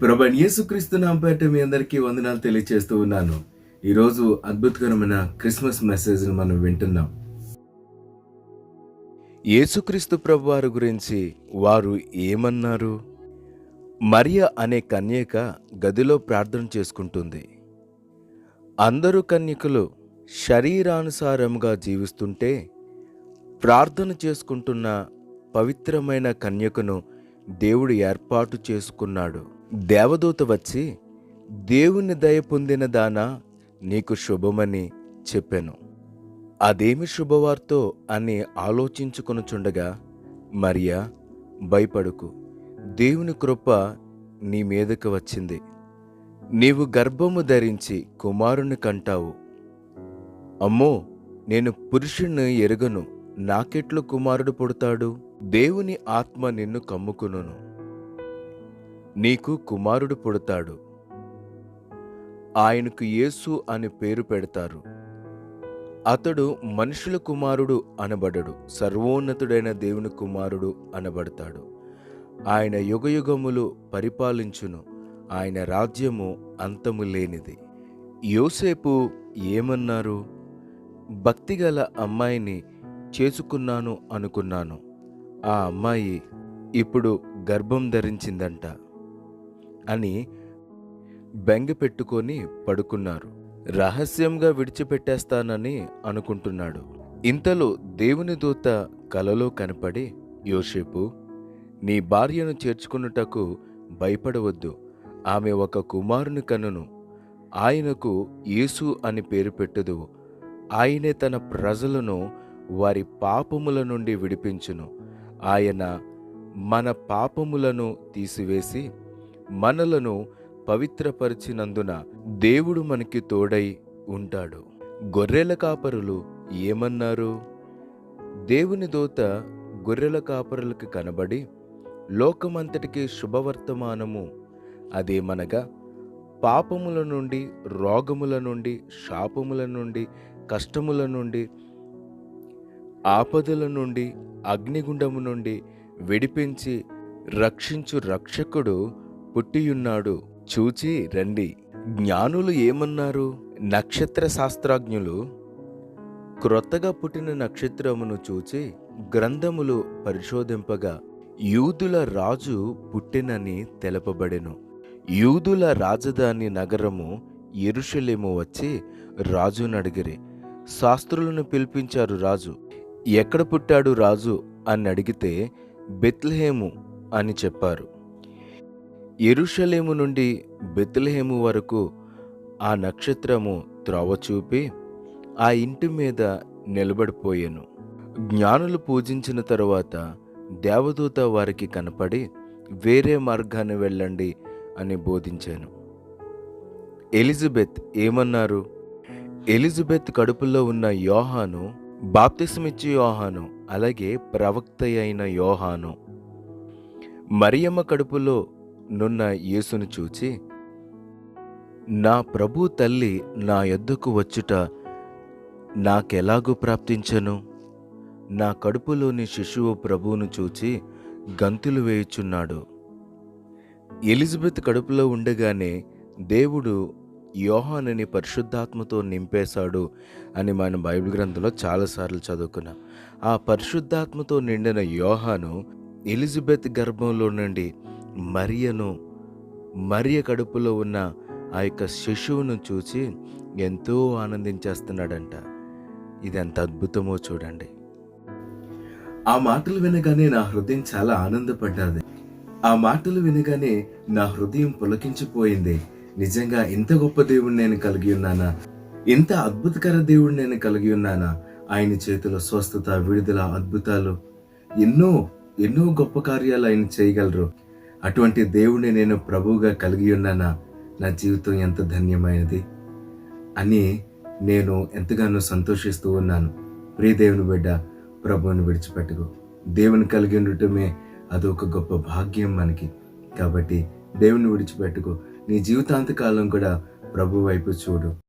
ప్రభన్ యేసుక్రీస్తు నాంపేట మీ అందరికీ వందనాలు తెలియజేస్తూ ఉన్నాను. ఈరోజు అద్భుతకరమైన క్రిస్మస్ మెసేజ్ మనం వింటున్నాం. యేసుక్రీస్తు ప్రభువారి గురించి వారు ఏమన్నారు? మరియ అనే కన్యక గదిలో ప్రార్థన చేసుకుంటుంది. అందరూ కన్యకులు శరీరానుసారంగా జీవిస్తుంటే ప్రార్థన చేసుకుంటున్న పవిత్రమైన కన్యకను దేవుడు ఏర్పాటు చేసుకున్నాడు. దేవదూత వచ్చి దేవుని దయ పొందిన దానా నీకు శుభమని చెప్పాను. అదేమి శుభవార్తో అని ఆలోచించుకొనుచుండగా మరియా భయపడుకు. దేవుని కృప నీ మీదకు వచ్చింది. నీవు గర్భము ధరించి కుమారుని కంటావు. అమ్మో నేను పురుషుణ్ణి ఎరుగను. నాకెట్లు కుమారుడు పుడతాడు? దేవుని ఆత్మ నిన్ను కమ్ముకును నీకు కుమారుడు పుడతాడు. ఆయనకు యేసు అని పేరు పెడతారు. అతడు మనుషుల కుమారుడు అనబడడు. సర్వోన్నతుడైన దేవుని కుమారుడు అనబడతాడు. ఆయన యుగయుగములు పరిపాలించును. ఆయన రాజ్యము అంతము లేనిది. యోసేపు ఏమన్నారు? భక్తిగల అమ్మాయిని చేసుకున్నాను అనుకున్నాను. ఆ అమ్మాయి ఇప్పుడు గర్భం ధరించిందంట. అని బెంగ పెట్టుకొని పడుకున్నారు. రహస్యంగా విడిచిపెట్టేస్తానని అనుకుంటున్నాడు. ఇంతలో దేవుని దూత కలలో కనపడి యోసేపు నీ భార్యను చేర్చుకున్నటకు భయపడవద్దు. ఆమె ఒక కుమారుని కనును. ఆయనకు యేసు అని పేరు పెట్టదు. ఆయనే తన ప్రజలను వారి పాపముల నుండి విడిపించును. ఆయన మన పాపములను తీసివేసి మనలను పవిత్రపరిచినందున దేవుడు మనకి తోడై ఉంటాడు. గొర్రెల కాపరులు ఏమన్నారు? దేవుని దూత గొర్రెల కాపరులకు కనబడి లోకమంతటికి శుభవర్తమానము అదేమనగా పాపముల నుండి రోగముల నుండి శాపముల నుండి కష్టముల నుండి ఆపదల నుండి అగ్నిగుండము నుండి విడిపించి రక్షించు రక్షకుడు పుట్టియున్నాడు. చూచి రండి. జ్ఞానులు ఏమన్నారు? నక్షత్ర శాస్త్రజ్ఞులు క్రొత్తగా పుట్టిన నక్షత్రమును చూచి గ్రంథములు పరిశోధింపగా యూదుల రాజు పుట్టినని తెలపబడెను. యూదుల రాజధాని నగరము ఎరుషలేము వచ్చి రాజునడిగిరి. శాస్త్రులను పిలిపించారు రాజు. ఎక్కడ పుట్టాడు రాజు? అని అడిగితే బెత్లహేము అని చెప్పారు. ఎరుషలేము నుండి బెత్లహేము వరకు ఆ నక్షత్రము త్రోవ చూపి ఆ ఇంటి మీద నిలబడిపోయాను. జ్ఞానులు పూజించిన తరువాత దేవదూత వారికి కనపడి వేరే మార్గాన్ని వెళ్ళండి అని బోధించాను. ఎలిజబెత్ ఏమన్నారు? ఎలిజబెత్ కడుపులో ఉన్న యోహాను బాప్తిసమిచ్చి యోహాను అలాగే ప్రవక్త అయిన యోహాను మరియమ్మ కడుపులో నున్న యేసును చూచి నా ప్రభు తల్లి నా ఎద్దుకు వచ్చుట నాకెలాగూ ప్రాప్తించను? నా కడుపులోని శిశువు ప్రభువును చూచి గంతులు వేయుచున్నాడు. ఎలిజబెత్ కడుపులో ఉండగానే దేవుడు యోహానని పరిశుద్ధాత్మతో నింపేశాడు అని మనం బైబిల్ గ్రంథంలో చాలాసార్లు చదువుకున్నాం. ఆ పరిశుద్ధాత్మతో నిండిన యోహాను ఎలిజబెత్ గర్భంలో నుండి మరియను మరియ కడుపులో ఉన్న ఆ యొక్క శిశువును చూసి ఎంతో ఆనందించేస్తున్నాడంట. ఇది ఎంత అద్భుతమో చూడండి. ఆ మాటలు వినగానే నా హృదయం చాలా ఆనందపడ్డది. ఆ మాటలు వినగానే నా హృదయం పులకించిపోయింది. నిజంగా ఇంత గొప్ప దేవుడిని నేను కలిగి ఉన్నానా? ఇంత అద్భుతకర దేవుడిని నేను కలిగి ఉన్నానా? ఆయన చేతిలో స్వస్థత విడుదల అద్భుతాలు. ఎన్నో ఎన్నో గొప్ప కార్యాలు ఆయన చేయగలరు. అటువంటి దేవుడిని నేను ప్రభువుగా కలిగి ఉన్నానా నా జీవితం ఎంత ధన్యమైనది అని నేను ఎంతగానో సంతోషిస్తూ ఉన్నాను. ప్రియ దేవుని బిడ్డ ప్రభువుని విడిచిపెట్టుకో. దేవుని కలిగి ఉండటమే అదొక గొప్ప భాగ్యం మనకి. కాబట్టి దేవుని విడిచిపెట్టుకో. నీ జీవితాంతకాలం కూడా ప్రభు వైపు చూడు.